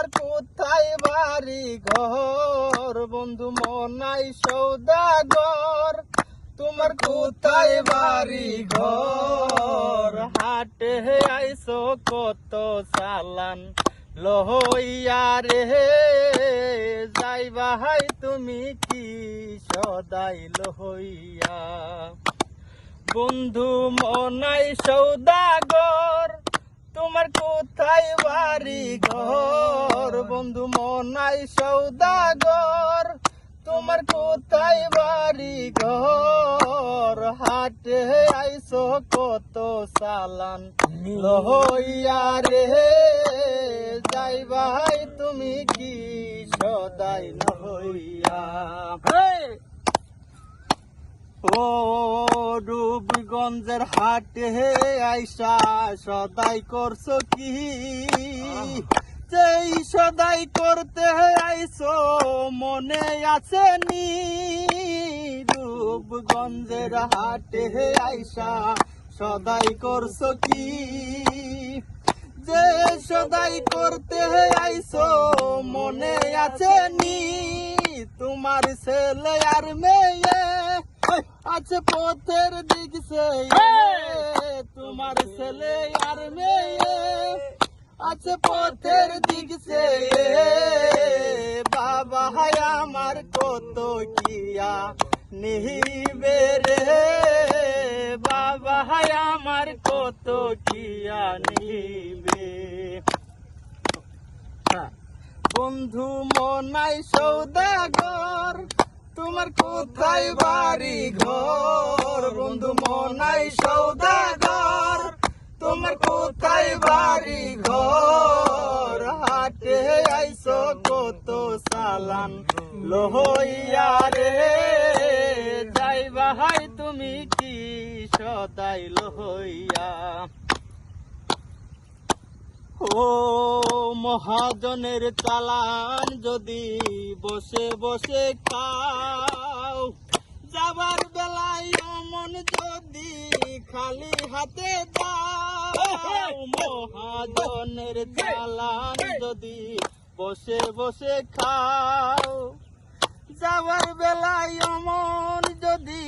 তোমার কোথায় বাড়ি ঘর? বন্ধু মনাই সৌদাগর। তোমার কোথায় বাড়ি ঘর? হাটে আইসো কত চালান লহইয়া রে। যাইবা হাই তুমি কি সদাই লহইয়া? বন্ধু মনাই সৌদাগর তোমার কোথায় বাড়ি ঘর? বন্ধু মনাই সৌদাগর তোমার কোথায় বাড়ি ঘর? হাটে আইসো কত সালান লহইয়া রে। যাই ভাই তুমি কি সদাই লহইয়া ও রূপগঞ্জের হাটে আইসা, সদাই করছ কি? যেই সদাই করতে আইসো, মনে আছে নি? রূপগঞ্জের হাটে আইসা, সদাই করছ কি? যে সদাই করতে হে আইসো, মনে আছে নি? তোমার ছেলে আর মেয়ে আছে পথের দিক সে তোমার ছেলে আর মেয়ে। আছে পথের দিক সে বাবা হায় আমার কত কিয়া নিহিবে রে। বাবা হায় আমার কত কিয়া নিবে। বন্ধু মনাই সৌদাগর তোমার কোথায় বাড়ি ঘর? বন্ধু, মনাই সৌদাগর। তোমার কোথায় বাড়ি ঘর? হাটে আইসো কত সালান। লোহইয়া রে যাইবা হাই তুমি কি সদাই লোহইয়া? ও মহাজনের চালান যদি বসে বসে খাও। যাবার বেলায় অমন যদি খালি হাতে দাও। মহাজনের চালান যদি বসে বসে খাও। যাবার বেলায় অমন যদি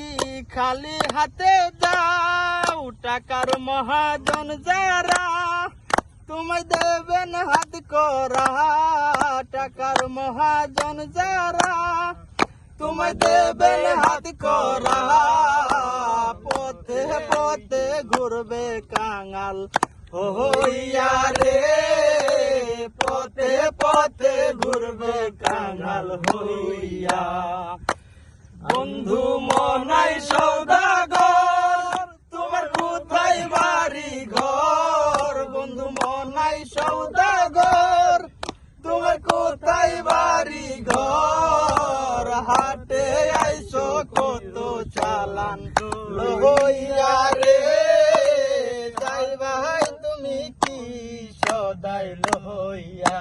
খালি হাতে দাও। টাকার মহাজন যারা তোমায় দেবেন হাত করা, টাকার মহাজন যারা। তোমায় দেবেন হাত করা, পথে পথে ঘুরবে কাঙাল। হইয়া রে, পথে পথে ঘুরবে কাঙাল। হইয়া বন্ধু মনাই সৌদাগর তোমার কোথায় বাড়ি ঘর? হাটে আইসো কত চালান লইয়া রে। যাই ভাই তুমি কি সদাই লইয়া?